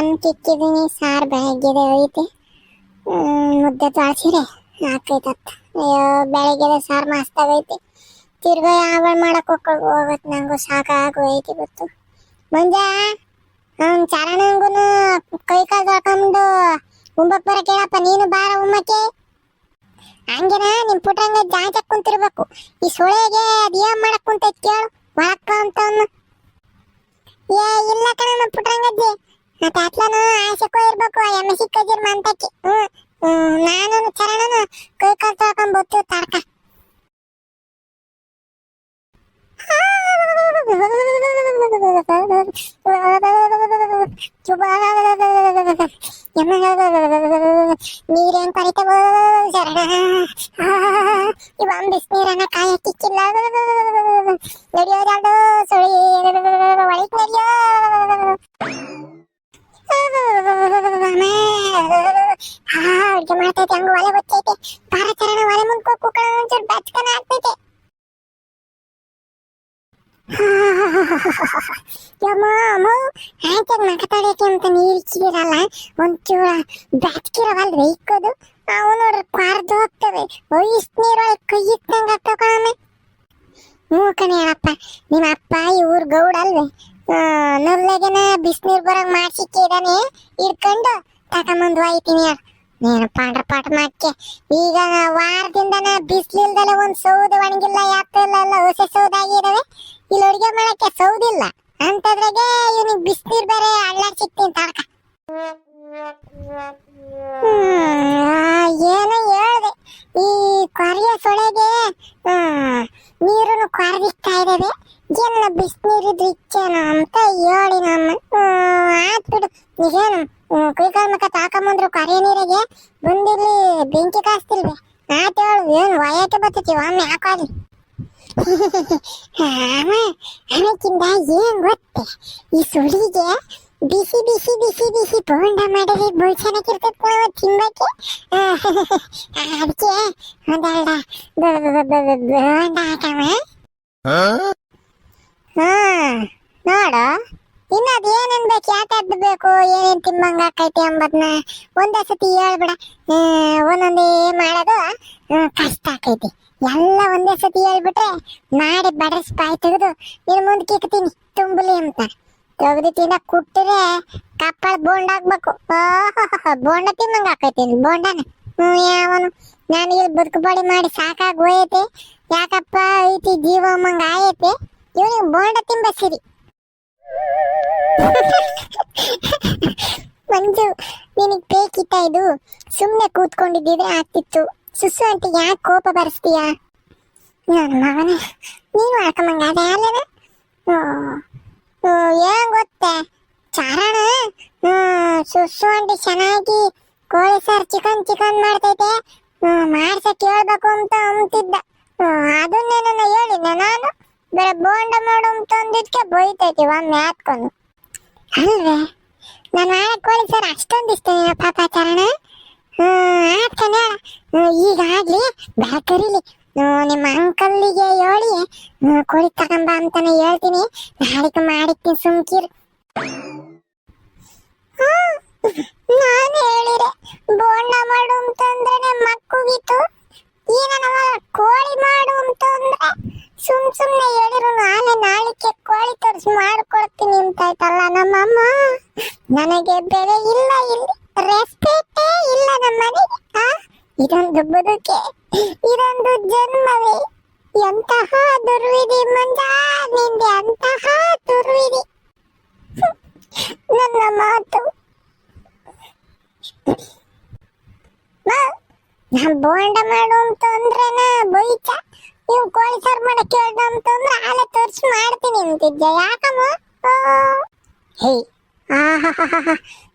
ಅನ್ನ ತಿಕ್ಕಿದೀನಿ ಸಾರು ಬೆಳಗ್ಗೆದೆ ಹ್ಮ್, ಮುದ್ದೆ ತಾಳ್ಸಿರೆ ಹಾಕೈತತ್ತ ಅಯ್ಯೋ ಬೆಳಗ್ಗೆದ ಸಾರು ಮಸ್ತಾಗೈತಿ ತಿರ್ಗಾ ಯಾವ ಮಾಡಕ್ ಹೋಗ್ ಹೋಗತ್ ನಂಗೂ ಸಾಕಾಗು ಐತಿ ಗೊತ್ತು ಮಂಜ ಅವ್ನ್ ಚರಣಂಗುನು ಕೈ ಕಾಲು ತೊಳ್ಕೊಂಡು ಉಂಬಕ್ ಬರ ಕೇಳಪ್ಪ ನೀನು ಬಾರ ಉಮ್ಮಕ್ಕೆ ಹಂಗೆನ ನಿಮ್ ಪುಟ್ರಂಗ ಜಾಂಚಕ್ ಕುಂತಿರ್ಬೇಕು. ಈ ಸೊಳೆಗೆ ಅದ್ ಏನ್ ಮಾಡಕ್ ಕುಂತೈತ್ ಕೇಳು. ಒಳಕ್ಕ ಅಂತ. ಏ ಇಲ್ಲ ಕಣ ನಮ್ಮ ಪುಟ್ರಂಗಜ್ಜಿ ಮತ್ತೆ ಅತ್ಲನು ಆಸೆಕೋ ಇರ್ಬೇಕು ಎಮ್ಮೆ ಸಿಕ್ಕಜಿರ್ ಮಂತಕ್ಕೆ ಹ್ಮ್ ಹ್ಮ್ ನಾನು ಚರಣನು ಕೈ ಕಾಲು ತೊಳ್ಕೊಂಡ್ ಬತ್ತು ತಡ್ಕ ನೀರೇನ್ ಕರಿತವೋ ಶರಣ ಇವನ್ ಬಿಸ್ನೀರನ್ನ ಕಾಯ ಕಿಕ್ಕಿಲ್ಲ ನಡೆಯೋದಾಡು ಸುಳಿ ಒಳಗ್ ನಡೆಯೋ ಹಾ ಅಡ್ಗೆ ಮಾಡ್ತೈತೆ ಹಂಗ ಒಲೆ ಗೊತ್ತೈತೆ ಪಾರಚರಣ ಒಲೆ ಮುಂದ್ಕೋ ಕುಕ್ಕಳ ಒಂಚೂರು ಬೆಚ್ಚಕನ ಆಗ್ತೈತೆ ಯಮ್ಮ ಅಮ್ಮ ಆಯ್ತಾಗ ನಕತಾಡೈತಿ ಅಂತ ನೀರು ಕೀರಲ್ಲ ಒಂಚೂರ ಬೆಚ್ಚಕಿರವಲ್ರಿ ಇಕ್ಕೋದು ಅವು ನೋಡ್ರಿ ಕ್ವಾರ್ದು ಹೋಗ್ತದೆ ಒಯ್ಸ್ ನೀರೊಳಗೆ ಕೈ ಆಗ್ತಾವ ತಗೊಳಮೆ ಹ್ಞೂ ಕಣೆ ನಿಮ್ಮ ಅಪ್ಪ ಈ ಊರ್ ಗೌಡ ಅಲ್ವೇ ನಲ್ಲಾಗೇನ ಬಿಸಿನೀರು ಬರಂಗ್ ಮಾಡ್ಸಿಕ್ಕಿದಾನೆ ಇಟ್ಕೊಂಡು ತಕೊಂಬಂದು ಒಯ್ತೀನಿ ಹೇಳ ನೀನು ಪಾಂಡ್ರ ಪಾಠ ಮಾಡ್ಕೆ. ಈಗ ವಾರದಿಂದನ ಬಿಸಿಲಿಲ್ದಲೆ ಒಂದ್ ಸೌದೆ ಒಣಗಿಲ್ಲ ಯಾಕಿಲ್ಲ ಎಲ್ಲ ಹೊಸ ಸೌದಾಗಿದ್ದಾವೆ ಇಲ್ಲಿ ಅಡುಗೆ ಮಾಡಕ್ಕೆ ಸೌದಿಲ್ಲ ಅಂತದ್ರಾಗೆ ಇವನಿಗೆ ಬಿಸ್ನೀರ್ ಬೇರೆ ಅಳ್ಳಾಡ್ಸಿಕ್ತೀನಿ ತಡ್ಕ. ಏನೋ ಹೇಳ್ದೆ. ಈ ಕೊರೆಯ ಸೊಳೆಗೆ ನೀರನ್ನು ಕೊರದಿಸ್ತಾ ಇದ್ದಾವೆ ಎಲ್ಲ ಬಿಸಿನೀರು ದಿಚ್ಚನ ಅಂತ ಹೇಳಿ ನಮ್ಮ ಆತ್ಬಿಡು ನಿಜೇನು ಕೈಕಾಲ ಮುಖ ತಾಕೊಂಬಂದ್ರು ಕೊರೆಯ ನೀರಿಗೆ. ಬಂದಿಲ್ಲಿ ಬೆಂಕಿ ಕಾಸ್ತಿಲ್ವೇ? ಆತ ಹೇಳು, ಏನು ಒಯ್ಯಕ್ಕೆ ಬರ್ತೈತಿ ಒಮ್ಮೆ ಹಾಕೋದು ಆಮ ಆಮೇಕಿಂದ ಏನ್ ಗೊತ್ತೆ? ಈ ಸುಳಿಗೆ ಬಿಸಿ ಬಿಸಿ ಬಿಸಿ ಬಿಸಿ ಬೋಂಡ ಮಾಡಿದ್ರೆ ಬಹು ಚೆನ್ನಾಗಿರ್ತೈತೆ ನಾವು ತಿನ್ನಕ್ಕೆ. ಅದಕ್ಕೆ ಒಂದೆರಡ ಬೋಂಡ ಹಾ? ಹಾ ನೋಡು. ಇನ್ನು ಅದೇನೇನ್ ಬೇಕು ಯಾಕದ್ದು ಬೇಕು ಏನೇನ್ ತಿಮ್ಮಂಗೆ ಆಕೈತಿ ಅಂಬದ್ನ ಒಂದೇ ಸತಿ ಹೇಳ್ಬಿಡ ಒಂದೊಂದು ಮಾಡೋದು ಕಷ್ಟ ಆಕೈತಿ. ಎಲ್ಲ ಒಂದೇ ಸತಿ ಹೇಳ್ಬಿಟ್ರೆ ಮಾಡಿ ಬಡಸ್ ಬಾಯಿ ತೆಗೆದು ನೀನು ಮುಂದಕ್ಕೆ ಇಕ್ತೀನಿ ತುಂಬಲಿ ಅಂತ ತೆಗೆದು ತಿನ್ನಕ್ ಕುಟ್ಟಿದ್ರೆ ಕಪ್ಪಳ ಬೋಂಡ ಹಾಕ್ಬೇಕು ಬೋಂಡ ತಿನ್ನಂಗ ಇನ್ನು ಬೋಂಡನ? ಯಾವನು? ನಾನು ಇಲ್ಲಿ ಬದುಕುಬಾಡಿ ಮಾಡಿ ಸಾಕಾಗಿ ಹೋಯೈತೆ. ಯಾಕಪ್ಪ, ಐತಿ ಜೀವ ಅಮ್ಮಂಗ ಆಯೈತೆ. ಇವನಿಗೆ ಬೋಂಡ ತಿಂಬ ಸಿರಿ ಮಂಜು, ನಿನಗ್ ಬೇಕಿತ್ತ ಇದು? ಸುಮ್ಮನೆ ಕೂತ್ಕೊಂಡಿದ್ದಿದ್ರೆ ಆಗ್ತಿತ್ತು. ಸುಸು ಅಂತ ಯಾಕೆ ಕೋಪ ಬರೆಸ್ತೀಯಾ? ನನ್ನ ಮಗನೇ, ನೀನು ಹಾಕಮಂಗ ಅದೇ ಅಲ್ಲದ ಏನ್ ಗೊತ್ತೇ? ಚಾರಣ ಹ್ಮ್, ಸುಸು ಅಂಟಿ ಚೆನ್ನಾಗಿ ಕೋಳಿ ಸಾರ್ ಚಿಕನ್ ಚಿಕನ್ ಮಾಡ್ತೈತೆ. ಹ್ಮ್, ಮಾಡ್ಸಕ್ ಹೇಳ್ಬೇಕು ಅಂತ ಅಂತಿದ್ದ ಅದನ್ನೇ ಅದನ್ನೇನನ್ನ ಹೇಳಿದ್ದೆ ನಾನು? ಬೇರೆ ಬೋಂಡ ಮಾಡು ಅಂತ ಅಂದಿದ್ಕೆ ಬೈತೈತಿ ಒಮ್ಮೆ ಮ್ಯಾತ್ಕೊಂಡು ಅಲ್ವೇ? ನಾನು ಆ ಕೋಳಿ ಸರ್ ಅಷ್ಟೊಂದು ಇಷ್ಟ ನಿನ್ನ ಈಗ ಆಡ್ತಾನ ಈಗಾಗ್ಲಿ ಬೆಳಕರಿಲಿ ನಿಮ್ಮ ಅಂಕಲ್ಲಿಗೆ ಹೇಳಿ ಕೋಳಿ ತಗೊಂಬ ಅಂತಾನೆ ಹೇಳ್ತೀನಿ. ನಾಳೆಗೆ ಮಾಡಿರ್ತೀನಿ, ಸುಮ್ಕಿರ್. ನಾನು ಹೇಳಿದೆ, ಬೋಂಡ ಮಾಡು ಅಂತಂದ್ರೆ ಮಕ್ಕುಗಿತ್ತು. ಈಗ ಕೋಳಿ ಮಾಡು ಅಂತಂದ್ರೆ, ಸುಮ್ ಸುಮ್ನೆ ಹೇಳಿರು, ನಾನೇ ನಾಳಿಕೆ ಕೋಳಿ ತರಿಸಿ ಮಾಡ್ಕೊಡ್ತೀನಿ ಅಂತ ಆಯ್ತಲ್ಲ ನಮ್ಮಮ್ಮ. ನನಗೆ ಬೆಲೆ ಇಲ್ಲ ಇಲ್ಲಿ ರೆಸ್ಪೆಕ್ಟೇ ಇಲ್ಲ ನಮ್ಮ ಮನೆಗೆ ಆ? ಇದೊಂದು ಬದುಕೆ, ಇದೊಂದು ಜನ್ಮವೇ. ಎಂತಹ ದುರ್ವಿಧಿ ಮಂಜಾ ನಿಂದೆ ಅಂತಹ ದುರ್ವಿಧಿ. ನನ್ನ ಮಾತು. ಬೋಂಡ ಮಾಡು ಅಂತಂದ್ರೆನ ಬೈಚ ನೀವು ಕೋಳಿ ಸಾರು ಮಾಡಕ್ ಹೇಳ್ದ ಅಂತಂದ್ರೆ ಆಲೆ ತೋರಿಸಿ ಮಾಡ್ತೀನಿ ಅಂತಿದ್ದೆ ಯಾಕಮ್ಮ. ಹೇ ಆಹಾಹಾಹಾ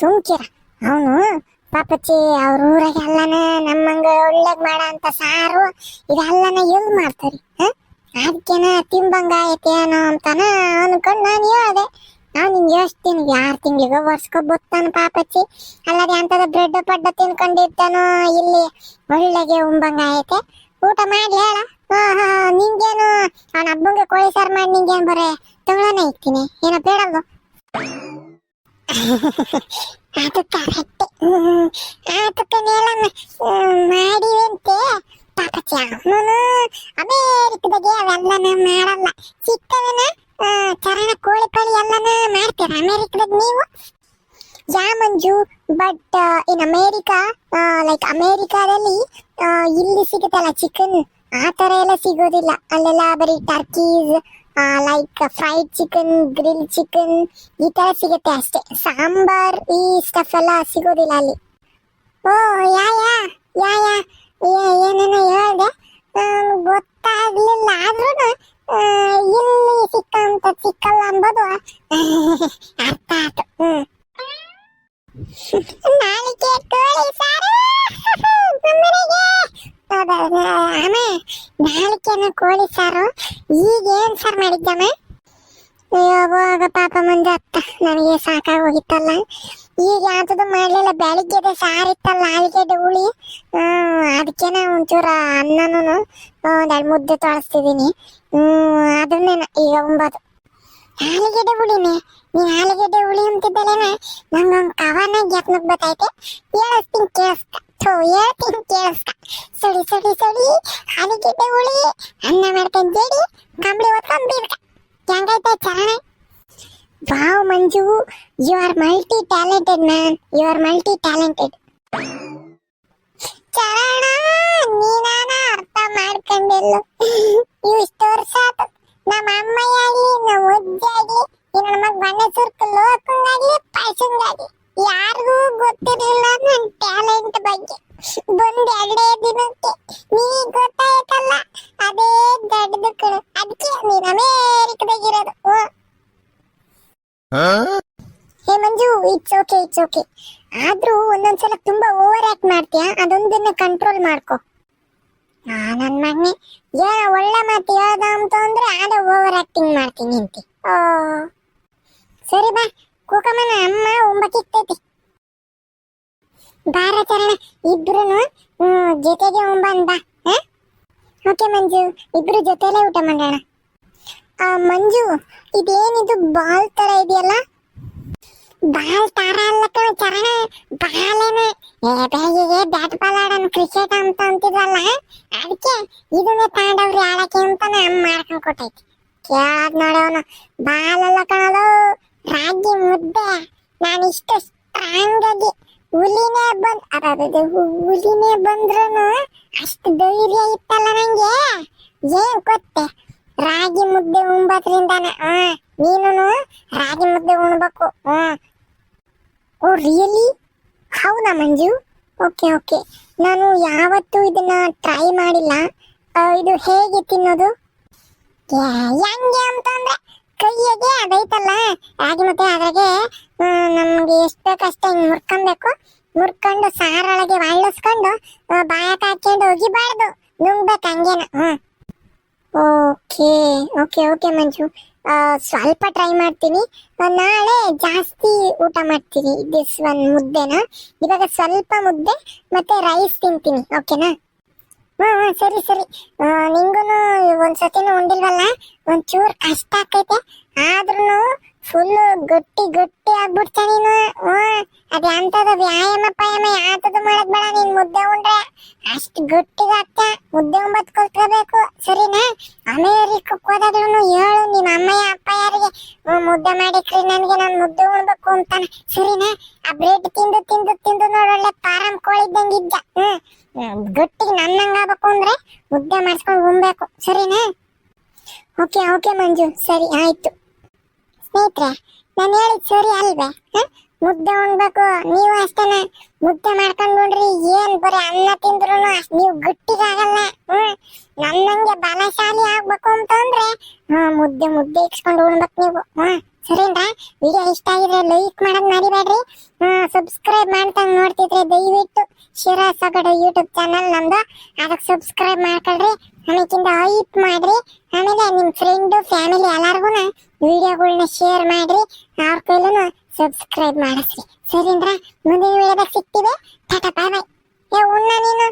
ಸುಮ್ಕಿರ. ಅವನು ಪಾಪಚ್ಚಿ, ಅವ್ರ ಊರಾಗ ಎಲ್ಲನ ನಮ್ಮಂಗ ಒಳ್ಳೆಗ್ ಮಾಡ ಅಂತ ಸಾರು, ಇದೆಲ್ಲನ ಎಲ್ ಮಾಡ್ತಾರೆ ಅದಕ್ಕೆನ ತಿಂಬಂಗ ಏನೋ ಅಂತಾನ ಅನ್ಕೊಂಡು ನಾನು ಹೇಳ್ದೆ. ನಾವು ನಿಂಗೆ ಯೋಚ್ತೀನಿ ಯಾರು ತಿಂಗಳಿಗೋ ವರ್ಷಕ್ಕೆ ಬತ್ತಾನ ಪಾಪಚ್ಚಿ. ಅಲ್ಲದೆ ಅಂತದ ಬ್ರೆಡ್ ಪಡ್ಡ ತಿನ್ಕೊಂಡಿರ್ತಾನೋ ಇಲ್ಲಿ, ಒಳ್ಳೆಗೆ ಉಂಬಂಗ ಐತೆ ಊಟ ಮಾಡಿ ಹೇಳ. ನಿಂಗೇನು, ಅವನ ಹಬ್ಬಂಗೆ ಕೋಳಿ ಸಾರು ಮಾಡಿ ನಿಂಗೇನು ಬರೇ ತಗೊಳ್ಳೋಣ ಇಕ್ತೀನಿ. ಏನೋ ಬೇಡಲ್ವ? ಅದು ಕರೆಕ್ಟ್ ಅದಕ್ಕನೆಲ್ಲ ಮಾಡಿವಂತೆ ಪಾಪ ಚಾಮನು ಅಮೇರಿಕದಾಗೆ ಅವೆಲ್ಲನ ಮಾಡಲ್ಲ. ಸಿಕ್ಕವನ ಚರಣ ಕೋಳಿ ಕೋಳಿ ಎಲ್ಲನ ಮಾಡ್ತೀರ? ಅಮೇರಿಕದಾಗ ನೀವು? Yeah Manju but in America like ಅಮೇರಿಕಾದಲ್ಲಿ ಇಲ್ಲಿ ಸಿಗುತ್ತಲ್ಲ ಚಿಕನ್ ಆ ತರ ಎಲ್ಲ ಸಿಗೋದಿಲ್ಲ. ಅಲ್ಲೆಲ್ಲ ಬರೀ turkeys like fried chicken grill chicken ಈ ತರ ಸಿಗುತ್ತೆ ಅಷ್ಟೇ. ಸಾಂಬಾರ್ ಈ ಸ್ಟಫ್ ಎಲ್ಲ ಸಿಗೋದಿಲ್ಲ ಅಲ್ಲಿ. ಓ, ಯಾ ಯಾ ಯಾ ಯಾ ಏನೇನೋ ಹೇಳ್ದೆ. ಗೊತ್ತಾಗ್ಲಿಲ್ಲ. ಆದ್ರೂ ಇಲ್ಲಿ ಸಿಕ್ಕಂತ ಸಿಕ್ಕಲ್ಲ ಅಂಬೋದು. ಅರ್ಥ ಆಯ್ತು. ನಾಳಿಕೆ ಕೋಳಿ ಸಾರು. ನಮ್ಮನೆಗೆ. ಆಮ ನಾಲಿಕೆನ ಕೋಳಿ ಸಾರು. ಈಗ ಏನ್ ಸಾರು ಮಾಡಿದ್ದಮ್ಮ ಯಾವಾಗ ಪಾಪ ಮುಂದೆ ಅತ್ತ. ನನಗೆ ಸಾಕಾಗಿ ಹೋಗಿತ್ತಲ್ಲ ಈಗ ಯಾವ್ದು ಮಾಡ್ಲಿಲ್ಲ. ಬೆಳಿಗ್ಗೆದ ಸಾರು ಇತ್ತಲ್ಲ ಆಲೂಗೆಡ್ಡೆ ಹುಳಿ. ಅದಕ್ಕೇನ ಒಂಚೂರ ಅನ್ನನೂ ಒಂದೆರಡು ಮುದ್ದೆ ತೊಳಸ್ತಿದ್ದೀನಿ. ಅದನ್ನೇನ, ಈಗ ಉಂಬೋದು ಆಲೂಗೆಡ್ಡೆ ಹುಳಿನೇ. ನೀ ಆಲೂಗೆಡ್ಡೆ ಹುಳಿ ಅಂತಿದ್ದಲೇನ ನಂಗೊಂದು ಕವನ ಜ್ಞಾಪನಕ್ ಬತ್ತೈತೆ. ಹೇಳ್ತೀನಿ, ಕೇಳಿಸ್ತ. ಥೋ, ಹೇಳ್ತೀನಿ, ಕೇಳಿಸ್ತ. ಸೊಡಿ ಸೊಡಿ ಸೊಡಿ. ಆಲೂಗೆಡ್ಡೆ ಹುಳಿ, ಅನ್ನ ಮಾಡ್ಕೊಂಡ್ ಜೇಡಿ ಕಂಬಳಿ ಹೊತ್ಕೊಂಡ್ ಬೀಳ್ತ ಹೆಂಗೈತೆ ಚರಣ? Wow, Manju. You are multi talented man you are multi talented ಚರಣ, ನೀನಾನ ಅರ್ಥ ಮಾಡ್ಕೊಂಡೆಲ್ಲ. ಇವು ಇಷ್ಟು ವರ್ಷ ಆತು ನಮ್ಮ ಅಮ್ಮ ಆಗ್ಲಿ ನಮ್ಮ ಅಜ್ಜಿ ಆಗ್ಲಿ ಈ ನನ್ನ ಮಗ ಬಣ್ಣ ಸುರ್ಕು ಲೋಕಂಗಾಗ್ಲಿ ಪಾಯಸಂಗಾಗ್ಲಿ ಯಾರಿಗೂ ಗೊತ್ತಿರಲಿಲ್ಲ ನನ್ನ ಟ್ಯಾಲೆಂಟ್ ಬಗ್ಗೆ. ಬಂದ್ ಎರಡೇ ದಿನಕ್ಕೆ. ನೀ ಗೊತ್ತಾಯ್ತಲ್ಲ ಅದೇ ದೊಡ್ಡದು ಕಣು. ಅದಕ್ಕೆ ನೀನ್ ಅಮೇರಿಕದಾಗಿರೋದು. ಹೇ? Manju it's okay it's okay ಆದ್ರೂ ಒಂದೊಂದ್ಸಲ ತುಂಬಾ ಓವರ್ ಆಕ್ಟ್ ಮಾಡ್ತೀಯ? ಅದೊಂದನ್ನ ಕಂಟ್ರೋಲ್ ಮಾಡ್ಕೊ. ನನ್ ಮಗನಿ ಏನ ಒಳ್ಳೆ ಮಾತು ಹೇಳ್ದ ಅಂತ ಅಂದ್ರೆ ಆದ ಓವರ್ ಆಕ್ಟಿಂಗ್ ಮಾಡ್ತೀನಿ ಅಂತ ಓ. ಸರಿ ಬಾ, ಕೂಕಮ್ಮನ ಅಮ್ಮ ಒಂಬಕ್ಕಿತ್ತೈತಿ ಬಾರ ಚರಣ ಇಬ್ರು ಜೊತೆಗೆ ಒಂಬನ್ ಬಾ ಓಕೆ ಮಂಜು, ಇಬ್ರು ಜೊತೆಲೇ ಊಟ ಮಾಡೋಣ. ಆ, ಮಂಜು, ಇದೇನಿದು ಬಾಲ್ ತರ ಇದೆಯಲ್ಲ? ಬಾಲ್ ತರ ಅಲ್ಲ ಕಣ ಚರಣ ಬಾಲೇನ ಏ, ಬೆಳಗ್ಗೆ ಬ್ಯಾಟ್ ಬಾಲ್ ಆಡೋಣ ಕ್ರಿಕೆಟ್ ಅಂತ ಅಂತಿದ್ವಲ್ಲ ಅದಕ್ಕೆ ಇದನ್ನೇ ತಗೊಂಡವ್ರಿ ಆಡಕ್ಕೆ ಅಂತ ಅಮ್ಮ ಮಾಡ್ಕೊಂಡ್ ಕೊಟ್ಟೈತಿ. ಕೇಳದ್ ನೋಡವನು ಬಾಲ್ ಅಲ್ಲ ಕಣಲು, ರಾಗಿ ಮುದ್ದೆ. ನಾನು ಇಷ್ಟು ಸ್ಟ್ರಾಂಗ್ ಆಗಿ ಹುಲಿನೇ ಬಂದ್ ಅದೇ ಹುಲಿನೇ ಬಂದ್ರು ಅಷ್ಟು ಧೈರ್ಯ ಇತ್ತಲ್ಲ ನಂಗೆ. ಏನ್ ಗೊತ್ತೆ, ರಾಗಿ ಮುದ್ದೆ ಉಣ್ಬೋದ್ರಿಂದಾನ, ಆ ನೀನು ರಾಗಿ ಮುದ್ದೆ ಉಣ್ಬೇಕು, ಹ್ಮ್. ಓ ರಿಯಲಿ ಹೌದಾ ಮಂಜು ಓಕೆ ಓಕೆ ನಾನು ಯಾವತ್ತೂ ಇದನ್ನ ಟ್ರೈ ಮಾಡಿಲ್ಲ. ಇದು ಹೇಗೆ ತಿನ್ನೋದು? ಹೆಂಗೆ ಅಂತಂದ್ರೆ ಕೈಯಾಗೆ ಅದೈತಲ್ಲ. ಹಾಗೆ ಮತ್ತೆ ಅದ್ರಾಗೆ ನಮ್ಗೆ ಎಷ್ಟು ಬೇಕಷ್ಟೇ ಹಿಂಗ್ ಮುರ್ಕೊಬೇಕು ಮುರ್ಕೊಂಡು ಸಾರೊಳಗೆ ಒಳ್ಳಿಸ್ಕೊಂಡು ಬಾಯಕ್ ಹಾಕೊಂಡು ಒಗಿಬಾರ್ದು ನುಂಗ್ಬೇಕು ಹಂಗೇನ. ಹ್ಮ್. ಓಕೆ ಓಕೆ ಓಕೆ ಮಂಜು ಸ್ವಲ್ಪ ಟ್ರೈ ಮಾಡ್ತೀನಿ. ನಾಳೆ ಜಾಸ್ತಿ ಊಟ ಮಾಡ್ತೀನಿ ದಿಸ್ ಒನ್ ಮುದ್ದೆನ. ಇವಾಗ ಸ್ವಲ್ಪ ಮುದ್ದೆ ಮತ್ತೆ ರೈಸ್ ತಿಂತೀನಿ ಓಕೆನಾ ಹ್ಮ್ ಹ್ಮ್, ಸರಿ ಸರಿ. ನಿಂಗೂ ಒಂದ್ಸತಿನೂ ಉಂಡಿಲ್ವಲ್ಲ? ಒಂಚೂರ್ ಕಷ್ಟ ಆಕೈತೆ. ಆದ್ರೂ ಫುಲ್ ಗಟ್ಟಿ ಗಟ್ಟಿ ಆಗ್ಬಿಡ್ತ ನೀನು. ಅದು ಅಂತದ ವ್ಯಾಯಾಮ ಪಾಯಾಮ ಯಾತದ ಮಾಡಕ್ ಬೇಡ ನೀನ್ ಮುದ್ದೆ ಉಂಡ್ರೆ. ಅಷ್ಟು ಗಟ್ಟಿಗಾಗ್ತ ಮುದ್ದೆ ಉಂಬತ್ ಕಲ್ತ್ಕೋಬೇಕು ಸರಿನಾ? ಅಮೇರಿಕಕ್ಕೆ ಹೋದಾಗ್ಲೂ ಹೇಳು ನಿಮ್ಮ ಅಮ್ಮಯ್ಯ ಅಪ್ಪ ಯಾರಿಗೆ ಮುದ್ದೆ ಮಾಡಿಕ್ರಿ, ನನ್ಗೆ ನಾನು ಮುದ್ದೆ ಉಣ್ಬೇಕು ಅಂತಾನೆ. ಸರಿನಾ? ಆ ಬ್ರೆಡ್ ತಿಂದು ತಿಂದು ತಿಂದು ನೋಡೊಳ್ಳೆ ಪಾರಂ ಕೋಳಿದ್ದಂಗಿದ್ದ ಹ್ಞೂ ಗಟ್ಟಿಗೆ ನನ್ನಂಗ ಆಗ್ಬೇಕು ಅಂದ್ರೆ ಮುದ್ದೆ ಮಾಡಿಸ್ಕೊಂಡು ಉಣ್ಬೇಕು. ಸರಿನಾ? Okay okay Manju. ಸರಿ, ಆಯ್ತು. ಸ್ನೇಹಿತರೆ, ನಾನು ಹೇಳಿದ್ ಸರಿ ಅಲ್ವೇ? ಮುದ್ದೆ ಉಣ್ಬೇಕು. ನೀವು ಅಷ್ಟೇನ ಮುದ್ದೆ ಮಾಡ್ಕೊಂಡು ನೋಡ್ರಿ ಏನ್ ಬರೀ ಅನ್ನ ತಿಂದ್ರು ನೀವು ಗಟ್ಟಿಗಾಗಲ್ಲ ಹ್ಮ್ ನನ್ನಂಗೆ ಬಲಶಾಲಿ ಆಗ್ಬೇಕು ಅಂತಂದ್ರೆ ಮುದ್ದೆ ಮುದ್ದೆ ಇಕ್ಸ್ಕೊಂಡು ಉಣ್ಬೇಕು ನೀವು. ಹ್ಮ್ ಸರಿನಾ ವಿಡಿಯೋ ಇಷ್ಟ ಆಗಿದ್ರೆ ಲೈಕ್ ಮಾಡೋದ್ ಮರಿಬೇಡ್ರಿ. ಸಬ್ಸ್ಕ್ರೈಬ್ ಮಾಡ್ತಂಗ್ ನೋಡ್ತಿದ್ರೆ ದಯವಿಟ್ಟು ಶಿರಾ ಸಗಡು ಯೂಟ್ಯೂಬ್ ಚಾನಲ್ ನಮ್ದು. ಅದಕ್ಕೆ ಸಬ್ಸ್ಕ್ರೈಬ್ ಮಾಡ್ಕೊಳ್ರಿ. ಆಮೇಕಿಂದ ಹೈಪ್ ಮಾಡ್ರಿ. ಆಮೇಲೆ ನಿಮ್ಮ ಫ್ರೆಂಡು ಫ್ಯಾಮಿಲಿ ಎಲ್ಲಾರ್ಗು ವಿಡಿಯೋಗಳನ್ನ ಶೇರ್ ಮಾಡ್ರಿ. ಅವ್ರ ಕೈಲೂ ಸಬ್ಸ್ಕ್ರೈಬ್ ಮಾಡಿಸ್ರಿ. ಸರಿನ್ರಾ? ಮುಂದಿನ ವಿಡಿಯೋದಾಗ ಸಿಗ್ತೀವಿ. ಟಾಟಾ ಬಾಯ್ ಬಾಯ್ ಏ ಉಣ್ಣ